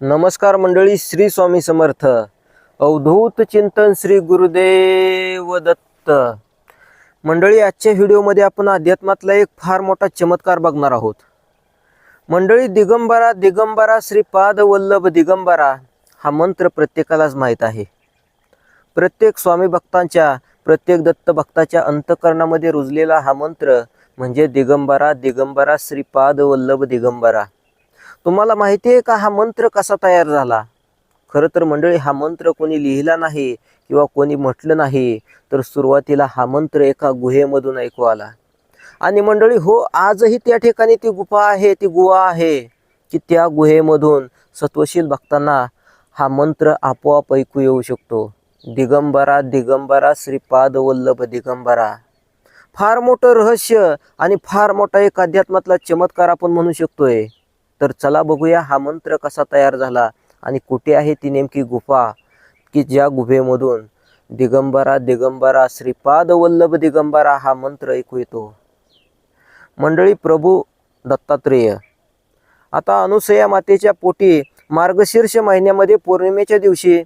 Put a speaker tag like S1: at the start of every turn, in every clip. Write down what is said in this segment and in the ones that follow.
S1: नमस्कार मंडळी श्री स्वामी समर्थ. अवधूत चिंतन श्री गुरुदेव दत्त. मंडळी आजच्या व्हिडिओमध्ये आपण अध्यात्मातला एक फार मोठा चमत्कार बघणार आहोत. मंडळी दिगंबरा दिगंबरा श्रीपाद वल्लभ दिगंबरा हा मंत्र प्रत्येकालाच माहीत आहे. प्रत्येक स्वामी भक्तांच्या प्रत्येक दत्त भक्ताच्या अंतकरणामध्ये रुजलेला हा मंत्र म्हणजे दिगंबरा दिगंबरा श्रीपाद वल्लभ दिगंबरा. तुम्हाला माहिती आहे का हा मंत्र कसा तयार झाला? खरं तर मंडळी हा मंत्र कोणी लिहिला नाही किंवा कोणी म्हटलं नाही तर सुरुवातीला हा मंत्र एका गुहेमधून ऐकू आला. आणि मंडळी हो आजही त्या ठिकाणी ती गुफा आहे ती गुहा आहे की त्या गुहेमधून सत्वशील भक्तांना हा मंत्र आपोआप ऐकू येऊ शकतो. दिगंबरा दिगंबरा श्रीपाद वल्लभ दिगंबरा. फार मोठं रहस्य आणि फार मोठा एक अध्यात्मातला चमत्कार आपण म्हणू शकतोय. तर चला बघूया हा मंत्र कसा तयार झाला आणि कुठे आहे ती नेमकी गुफा की ज्या गुफेमधून दिगंबरा दिगंबरा श्रीपाद वल्लभ दिगंबरा हा मंत्र ऐकू येतो. मंडळी प्रभू दत्तात्रेय आता अनुसया मातेच्या पोटी मार्गशीर्ष महिन्यामध्ये पौर्णिमेच्या दिवशी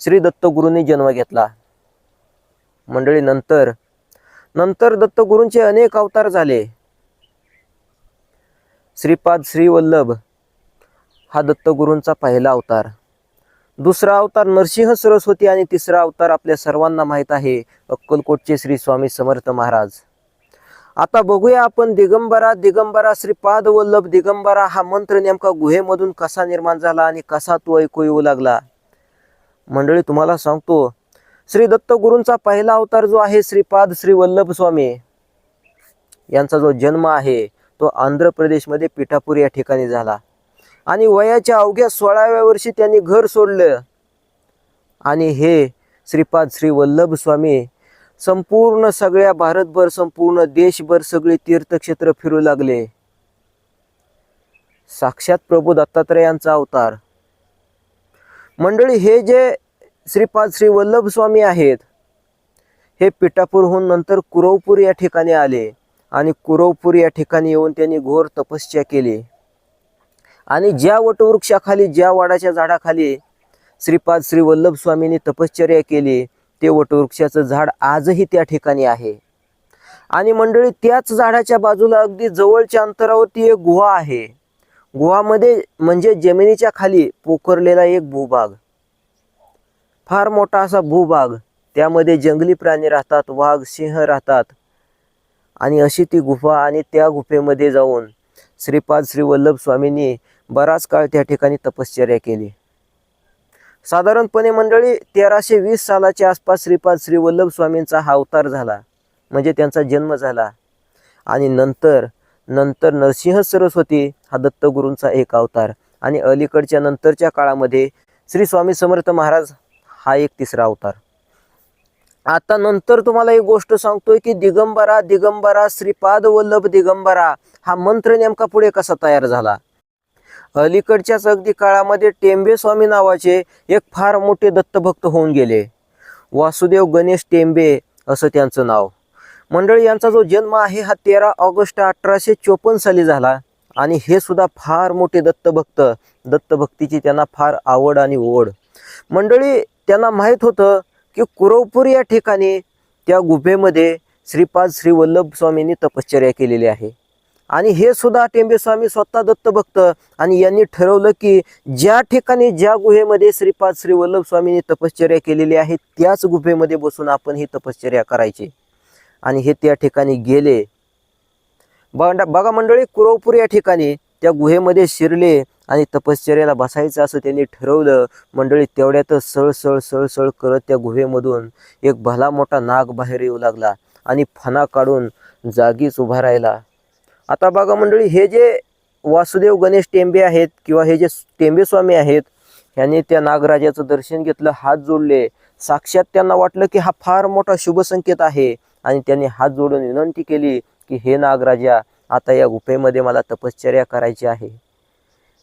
S1: श्री दत्तगुरूंनी जन्म घेतला. मंडळी नंतर नंतर दत्तगुरूंचे अनेक अवतार झाले. श्रीपाद श्रीवल्लभ हा दत्तगुरूंचा पहिला अवतार. दुसरा अवतार नरसिंह सरस्वती आणि तिसरा अवतार आपल्या सर्वांना माहीत आहे अक्कलकोटचे श्री स्वामी समर्थ महाराज. आता बघूया आपण दिगंबरा दिगंबरा श्रीपाद वल्लभ दिगंबरा हा मंत्र नेमका गुहेमधून कसा निर्माण झाला आणि कसा तो ऐकू येऊ लागला? मंडळी तुम्हाला सांगतो श्री दत्तगुरूंचा पहिला अवतार जो आहे श्रीपाद श्री वल्लभ स्वामी यांचा जो जन्म आहे तो आंध्र प्रदेशमध्ये पिठापूर या ठिकाणी झाला. आणि वयाच्या अवघ्या सोळाव्या वर्षी त्यांनी घर सोडलं. आणि हे श्रीपाद श्री वल्लभ स्वामी संपूर्ण सगळ्या भारतभर संपूर्ण देशभर सगळे तीर्थक्षेत्र फिरू लागले. साक्षात प्रभू दत्तात्रयांचा अवतार. मंडळी हे जे श्रीपाद श्री वल्लभ स्वामी आहेत हे पिठापूरहून नंतर कुरवपूर या ठिकाणी आले. आणि कुरवपूर या ठिकाणी येऊन त्यांनी घोर तपस्या केली. आणि ज्या वटवृक्षाखाली ज्या वाडाच्या झाडाखाली श्रीपाद श्री वल्लभ स्वामींनी तपश्चर्या केली ते वटवृक्षाचं झाड आजही त्या ठिकाणी आहे. आणि मंडळी त्याच झाडाच्या बाजूला अगदी जवळच्या अंतरावरती एक गुहा आहे. गुहामध्ये म्हणजे जमिनीच्या खाली पोखरलेला एक भूभाग. फार मोठा असा भूभाग. त्यामध्ये जंगली प्राणी राहतात वाघ सिंह राहतात. आणि अशी ती गुफा आणि त्या गुफेमध्ये जाऊन श्रीपाद श्री वल्लभ स्वामींनी बराच काळ त्या ठिकाणी तपश्चर्या केली. साधारणपणे मंडळी तेराशे वीस सालाच्या आसपास श्रीपाद श्री वल्लभ स्वामींचा हा अवतार झाला म्हणजे त्यांचा जन्म झाला. आणि नंतर नंतर नरसिंह सरस्वती हा दत्तगुरूंचा एक अवतार आणि अलीकडच्या नंतरच्या काळामध्ये श्री स्वामी समर्थ महाराज हा एक तिसरा अवतार. आता नंतर तुम्हाला एक गोष्ट सांगतोय की दिगंबरा दिगंबरा श्रीपाद वल्लभ दिगंबरा हा मंत्र नेमका पुढे कसा तयार झाला? अलीकडच्याच अगदी काळामध्ये टेंबे स्वामी नावाचे एक फार मोठे दत्तभक्त होऊन गेले. वासुदेव गणेश टेंबे असं त्यांचं नाव. मंडळी यांचा जो जन्म आहे हा तेरा ऑगस्ट अठराशे चोपन्न साली झाला आणि हे सुद्धा फार मोठे दत्तभक्त दत्तभक्तीची त्यांना फार आवड आणि ओढ. मंडळी त्यांना माहीत होतं की कुरवपूर या ठिकाणी त्या गुफेमध्ये श्रीपाद श्री वल्लभ स्वामींनी तपश्चर्या केलेली आहे. आणि हे सुद्धा टेंबेस्वामी स्वतः दत्तभक्त आणि यांनी ठरवलं की ज्या ठिकाणी ज्या गुहेमध्ये श्रीपाद श्री वल्लभ स्वामींनी तपश्चर्या केलेली आहे त्याच गुफेमध्ये बसून आपण ही तपश्चर्या करायची. आणि हे त्या ठिकाणी गेले. बघा बघा मंडळी कुरवपूर या ठिकाणी त्या गुहेमध्ये शिरले आणि तपश्चर्याला बसायचं असं त्यांनी ठरवलं. मंडळी तेवढ्यातच सळ सळ सळ सळ करत त्या गुहेमधून एक भला मोठा नाग बाहेर येऊ लागला आणि फणा काढून जागीच उभा राहिला. आता बघा मंडळी हे जे वासुदेव गणेश टेंबे आहेत किंवा हे जे टेंबे स्वामी आहेत ह्यांनी त्या नागराजाचं दर्शन घेतलं हात जोडले. साक्षात त्यांना वाटलं की हा फार मोठा शुभसंकेत आहे आणि त्यांनी हात जोडून विनंती केली की हे नागराजा आता या गुफेमध्ये मला तपश्चर्या करायची आहे.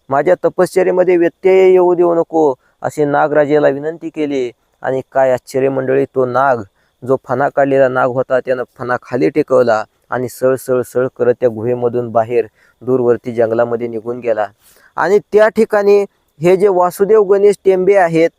S1: माझ्या तपश्चर्येमध्ये व्यत्यय येऊ देऊ नको असे नागराजेला विनंती केली. आणि काय आश्चर्य मंडळी तो नाग जो फणा काढलेला नाग होता त्यानं फणा खाली टेकवला आणि सळ सळ सळ करत त्या गुहेमधून बाहेर दूरवरती जंगलामध्ये निघून गेला. आणि त्या ठिकाणी हे जे वासुदेव गणेश टेंबे आहेत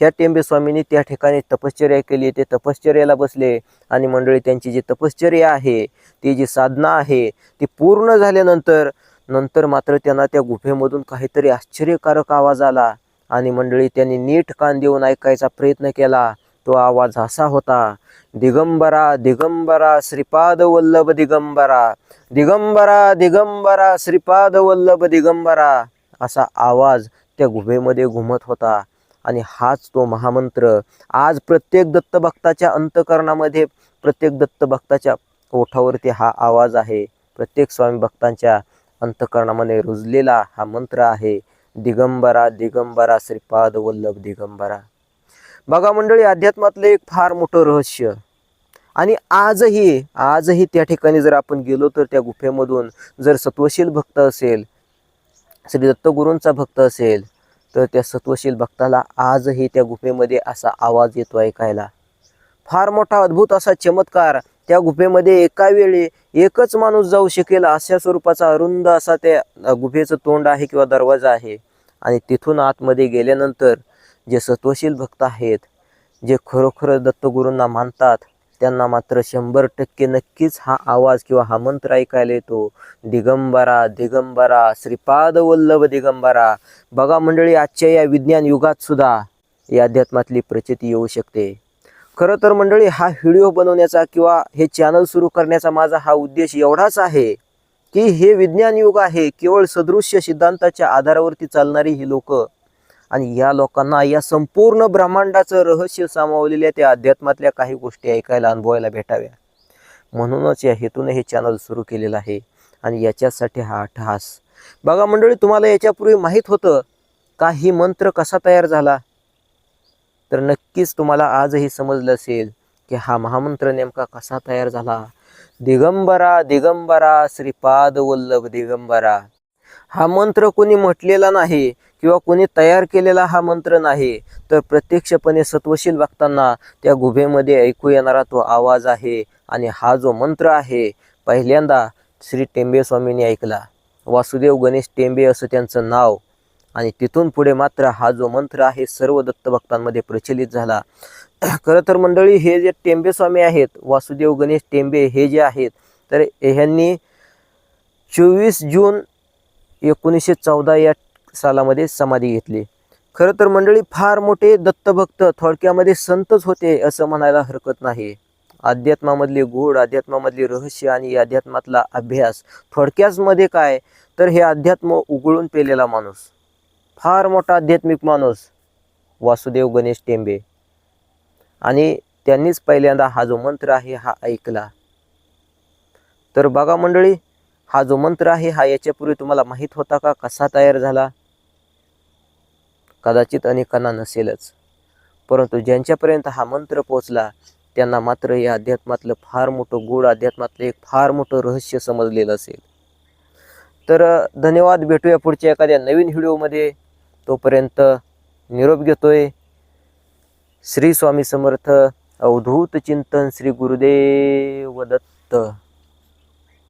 S1: ह्या टेंबे स्वामींनी त्या ठिकाणी तपश्चर्या केली. ते तपश्चर्याला बसले आणि मंडळी त्यांची जी तपश्चर्या आहे ती जी साधना आहे ती पूर्ण झाल्यानंतर नंतर मात्र त्यांना त्या गुफेमधून काहीतरी आश्चर्यकारक आवाज आला आणि मंडळी त्यांनी नीट कान देऊन ऐकायचा प्रयत्न केला. तो आवाज असा होता दिगंबरा दिगंबरा श्रीपाद वल्लभ दिगंबरा दिगंबरा दिगंबरा श्रीपाद वल्लभ दिगंबरा असा आवाज त्या गुफेमध्ये घुमत होता. आणि हाच तो महामंत्र. आज प्रत्येक दत्तभक्ताच्या अंतकरणामध्ये प्रत्येक दत्तभक्ताच्या ओठावरती हा आवाज आहे. प्रत्येक स्वामी भक्तांच्या अंतकरणामध्ये रुजलेला हा मंत्र आहे दिगंबरा दिगंबरा श्रीपाद वल्लभ दिगंबरा. बघा मंडळी अध्यात्मातलं एक फार मोठं रहस्य. आणि आजही आजही त्या ठिकाणी जर आपण गेलो तर त्या गुफेमधून जर सत्वशील भक्त असेल श्री दत्तगुरूंचा भक्त असेल तर त्या सत्वशील भक्ताला आजही त्या गुफेमध्ये असा आवाज येतो ऐकायला. फार मोठा अद्भुत असा चमत्कार त्या गुफेमध्ये एका वेळी एकच माणूस जाऊ शकेल अशा स्वरूपाचा अरुंद असा त्या गुफेचं तोंड आहे किंवा दरवाजा आहे. आणि तिथून आतमध्ये गेल्यानंतर जे सत्वशील भक्त आहेत जे खरोखर दत्तगुरूंना मानतात त्यांना मात्र शंभर टक्के नक्कीच हा आवाज किंवा हा मंत्र ऐकायला येतो. दिगंबरा दिगंबरा श्रीपाद वल्लभ दिगंबरा. बघा मंडळी आजच्या या विज्ञान युगात सुद्धा या अध्यात्मातली प्रचिती येऊ शकते. खरं तर मंडळी हा व्हिडिओ बनवण्याचा किंवा हे चॅनल सुरू करण्याचा माझा हा उद्देश एवढाच आहे की हे विज्ञान युग आहे. केवळ सदृश्य सिद्धांताच्या आधारावरती चालणारी ही लोकं आणि या लोकांना या संपूर्ण ब्रह्मांडाचं रहस्य सामावलेल्या त्या अध्यात्मातल्या काही गोष्टी ऐकायला अनुभवायला भेटाव्या. म्हणूनच या हेतूने हे चॅनल सुरू केलेलं आहे. आणि याच्यासाठी हा अट्टहास बघा मंडळी तुम्हाला याच्यापूर्वी माहीत होतं का ही मंत्र कसा तयार झाला? तर नक्कीच तुम्हाला आजही समजलं असेल की हा महामंत्र नेमका कसा तयार झाला. दिगंबरा दिगंबरा श्रीपाद वल्लभ दिगंबरा. हा मंत्र कोणी म्हटलेला नाही किंवा कोणी तयार केलेला हा मंत्र नाही तर प्रत्यक्षपणे सत्वशील वागताना त्या गुभेमध्ये ऐकू येणारा तो आवाज आहे आणि हा जो मंत्र आहे पहिल्यांदा श्री टेंबे स्वामींनी ऐकला. वासुदेव गणेश टेंबे असं त्यांचं नाव आणि तिथून पुढे मात्र हा जो मंत्र आहे सर्व दत्तभक्तांमध्ये प्रचलित झाला. खरं तर मंडळी हे जे टेंबे स्वामी आहेत वासुदेव गणेश टेंबे हे जे आहेत तर ह्यांनी चोवीस जून एकोणीसशे चौदा या सालामध्ये समाधी घेतली. खरं तर मंडळी फार मोठे दत्तभक्त थोडक्यामध्ये संतच होते असं म्हणायला हरकत नाही. अध्यात्मामधले गूढ अध्यात्मामधले रहस्य आणि अध्यात्मातला अभ्यास थोडक्याचमध्ये काय? तर हे अध्यात्म उघडून पेलेला माणूस. फार मोठा आध्यात्मिक माणूस वासुदेव गणेश टेंबे. आणि त्यांनीच पहिल्यांदा हा जो मंत्र आहे हा ऐकला. तर बघा मंडळी हा जो मंत्र आहे हा याच्यापूर्वी तुम्हाला माहीत होता का? कसा तयार झाला? कदाचित अनेकांना नसेलच. परंतु ज्यांच्यापर्यंत हा मंत्र पोचला त्यांना मात्र या अध्यात्मातलं फार मोठं गूढ अध्यात्मातलं एक फार मोठं रहस्य समजलेलं असेल. तर धन्यवाद. भेटूया पुढच्या एखाद्या नवीन व्हिडिओमध्ये. तोपर्यंत निरोप घेतोय. श्री स्वामी समर्थ. अवधूत चिंतन श्री गुरुदेव दत्त.